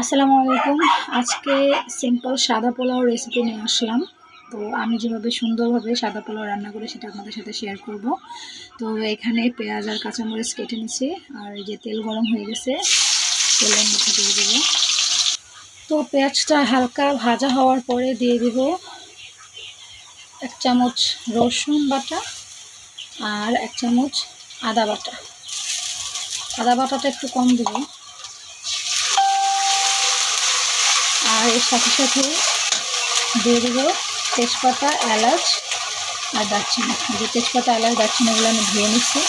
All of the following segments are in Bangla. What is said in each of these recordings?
আসসালামু আলাইকুম। আজকে সিম্পল সাদা পোলাও রেসিপি নিয়ে আসলাম। তো আমি যেভাবে সুন্দরভাবে সাদা পোলাও রান্না করি সেটা আপনাদের সাথে শেয়ার করব। তো এখানে পেঁয়াজ আর কাঁচামরিচ কেটে নিছি, আর এই যে তেল গরম হয়ে গেছে, তেলের মধ্যে দিয়ে দেবো। তো পেঁয়াজটা হালকা ভাজা হওয়ার পরে দিয়ে দিব এক চামচ রসুন বাটা আর এক চামচ আদা বাটা। আদা বাটাটা একটু কম দেবো। এর সাথে সাথে দিয়ে দেবো তেজপাতা, এলাচ আর দারচিনি। যে তেজপাতা, এলাচ দারচিনিগুলো আমি ধুয়ে নিচ্ছি।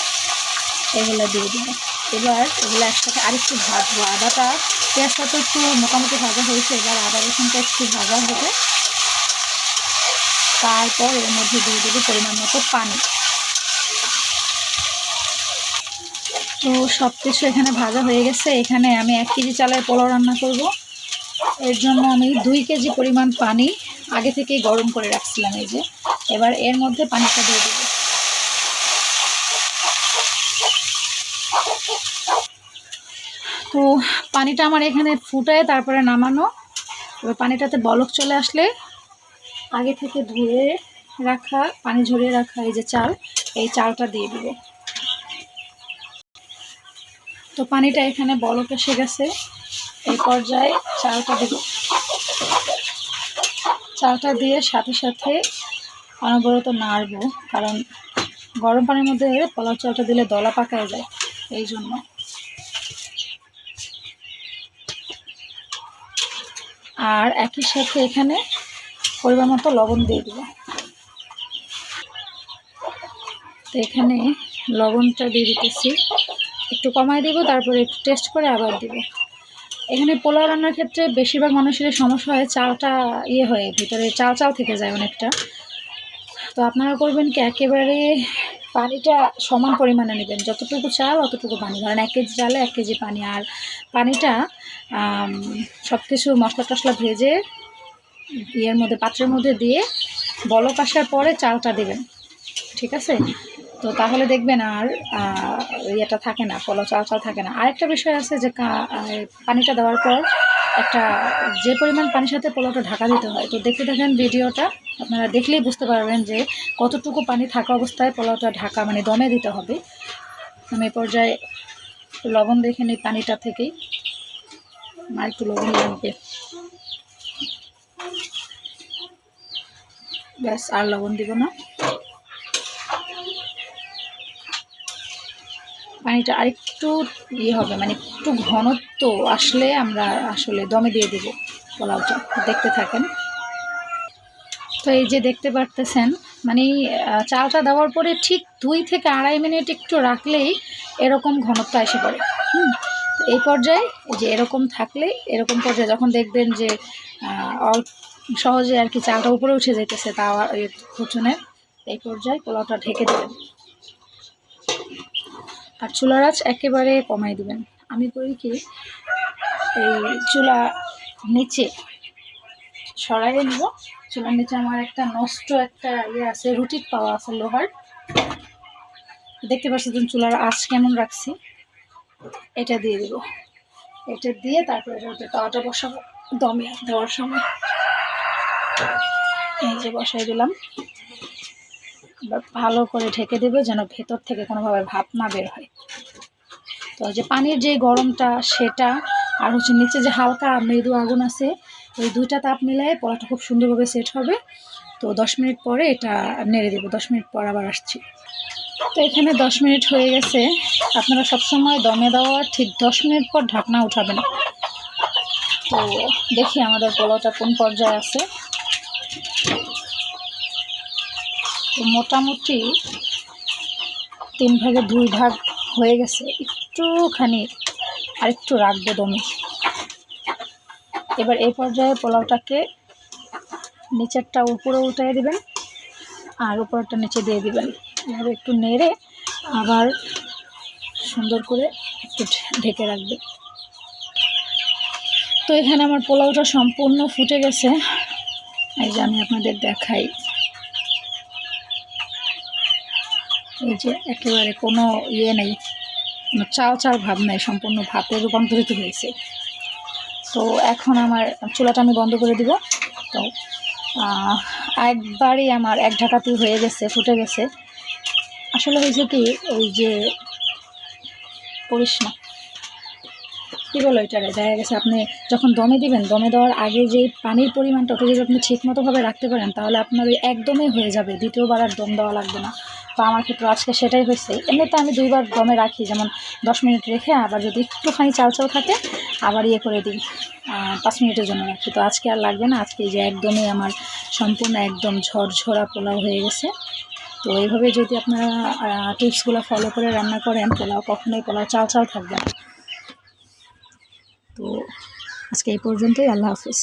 এগুলো দিয়ে দেবো। এবার এগুলো একসাথে আরেকটু ভাজবো। আদাটা, পেঁয়াজটা তো একটু মোটামুটি ভাজা হয়েছে, এবার আদা রসুনটা একটু ভাজা হবে। তারপর এর মধ্যে দিয়ে দেবো পরিমাণ মতো পানি। তো সব কিছু এখানে ভাজা হয়ে গেছে। এখানে আমি এক কেজি চালের পোলাও রান্না করব। এর জন্য আমি দুই কেজি পরিমাণ পানি আগে থেকেই গরম করে রাখছিলাম এই যে। এবার এর মধ্যে পানিটা দিয়ে দেবো। তো পানিটা আমার এখানে ফুটায়, তারপরে নামানো। এবার পানিটাতে বলক চলে আসলে আগে থেকে ধুয়ে রাখা, পানি ঝরিয়ে রাখা এই যে চাল, এই চালটা দিয়ে দেবো। তো পানিটা এখানে বলক এসে গেছে। এই পর্যায়ে চালটা দেব চালটা দিয়ে সাথে সাথে অনবরত নাড়বো, কারণ গরম পানির মধ্যে পোলাও চালটা দিলে দলা পাকায় যায়, এই জন্য। আর একই সাথে এখানে পরিমাণ মতো লবণ দিয়ে দেবো। তো এখানে লবণটা দিয়ে দিতেছি, একটু কমায় দিব, তারপরে একটু টেস্ট করে আবার দিব। এখানে পোলাও রান্নার ক্ষেত্রে বেশিরভাগ মানুষের সমস্যা হয়, চালটা ইয়ে হয়ে, ভিতরে চাল চাল থেকে যায় অনেকটা। তো আপনারা করবেন কি, একেবারে পানিটা সমান পরিমাণে নেবেন। যতটুকু চাল, অতটুকু পানি। ধরেন এক কেজি চালে এক কেজি পানি। আর পানিটা সব কিছু মশলা টশলা ভেজে ইয়ের মধ্যে, পাত্রের মধ্যে দিয়ে বলক আসার পরে চালটা দেবেন। ঠিক আছে? তো তাহলে দেখবেন আর ইয়েটা থাকে না পোলাও চাল চাল থাকে না। আরেকটা বিষয় আছে যে পানিটা দেওয়ার পর একটা, যে পরিমাণ পানির সাথে পোলাওটা ঢাকা দিতে হয়, তো দেখতে থাকেন ভিডিওটা, আপনারা দেখলেই বুঝতে পারবেন যে কতটুকু পানি থাকা অবস্থায় পোলাওটা ঢাকা মানে দমে দিতে হবে। আমি এই পর্যায়ে লবণ দেখে নিই পানিটা থেকেই। আর একটু লবণ লাগবে ব্যাস, আর লবণ দিব না। পানিটা আরেকটু ইয়ে হবে মানে একটু ঘনত্ব আসলে আমরা আসলে দমে দিয়ে দেবো পোলাওটা। দেখতে থাকেন। তো এই যে দেখতে পারতেছেন মানে চালটা দেওয়ার পরে ঠিক দুই থেকে আড়াই মিনিট একটু রাখলেই এরকম ঘনত্ব এসে পড়ে। হুম এই পর্যায়ে যে এরকম থাকলে, এরকম পর্যায়ে যখন দেখবেন যে সহজে আর কি চালটা উপরে উঠে যেতেছে তা খুচুনে এই পর্যায়ে পোলাওটা ঢেকে দেবেন। আর চুলার আঁচ একেবারে কমাই দিবেন। আমি করি কি, এই চুলা নিচে সরাইয়ে নিব। চুলার নিচে আমার একটা নষ্ট একটা ইয়ে আছে, রুটির পাওয়া আছে লোহার। দেখতে পাচ্ছি পাচ্ছেন চুলার আঁচ কেমন রাখছি। এটা দিয়ে দিব। এটা দিয়ে তারপরে তাওয়াটা বসাবো দমে দেওয়ার সময়। এই যে বসাই দিলাম। ভালো করে ঢেকে দেবে যেন ভেতর থেকে কোনোভাবে ভাপ না বের হয়। তো যে পানির যে গরমটা, সেটা, আর হচ্ছে নিচে যে হালকা মৃদু আগুন আছে, ওই দুইটা তাপ মিলায় পড়াটা খুব সুন্দরভাবে সেট হবে। তো দশ মিনিট পরে এটা নেড়ে দেবো, দশ মিনিট পর আবার আসছি। তো এখানে দশ মিনিট হয়ে গেছে। আপনারা সবসময় দমে দেওয়া ঠিক দশ মিনিট পর ঢাকনা উঠাবেন। তো দেখি আমাদের পোলাওটা কোন পর্যায়ে আছে। তো মোটামুটি তিন ভাগে দুই ভাগ হয়ে গেছে। একটুখানি আর একটু রাখব দমে। এবার এই পর্যায়ে পোলাওটাকে নিচেরটা উপরে উঠিয়ে দিবেন আর উপরটা নিচে দিয়ে দিবেন। এভাবে একটু নেড়ে আবার সুন্দর করে একটু ঢেকে রাখবে তো এখানে আমার পোলাওটা সম্পূর্ণ ফুটে গেছে। এই যে আমি আপনাদের দেখাই। এই যে একেবারে কোনো ইয়ে নেই, কোনো চাল চাল ভাব নেই, সম্পূর্ণ ভাতে রূপান্তরিত হয়েছে। তো এখন আমার চুলাটা আমি বন্ধ করে দিব। তো একবারই আমার এক ঢাকাতেই হয়ে গেছে, ফুটে গেছে। আসলে হয়েছে কি, ওই যে পড়িস না কী বলো এটারে? দেখা গেছে আপনি যখন দমে দিবেন, দমে দেওয়ার আগে যে পানির পরিমাণটা ওটা যদি আপনি ঠিক মতোভাবে রাখতে পারেন, তাহলে আপনার ওই একদমই হয়ে যাবে, দ্বিতীয়বার আর দম দেওয়া লাগবে না। তো আমার ক্ষেত্রে আজকে সেটাই হয়েছে। এমনিতে আমি দুইবার দমে রাখি, যেমন দশ মিনিট রেখে আবার যদি একটুখানি চাল চাল থাকে, আবার ইয়ে করে দিই। পাঁচ মিনিটের জন্য রাখি। তো আজকে আর লাগবে না, আজকে যে একদমই আমার সম্পূর্ণ একদম ঝরঝরা পোলাও হয়ে গেছে। তো এইভাবে যদি আপনারা টিপসগুলো ফলো করে রান্না করেন, পোলাও কখনোই পোলাও চাল চাল থাকবে তো আজকে এই পর্যন্তই, আল্লাহ হাফিজ।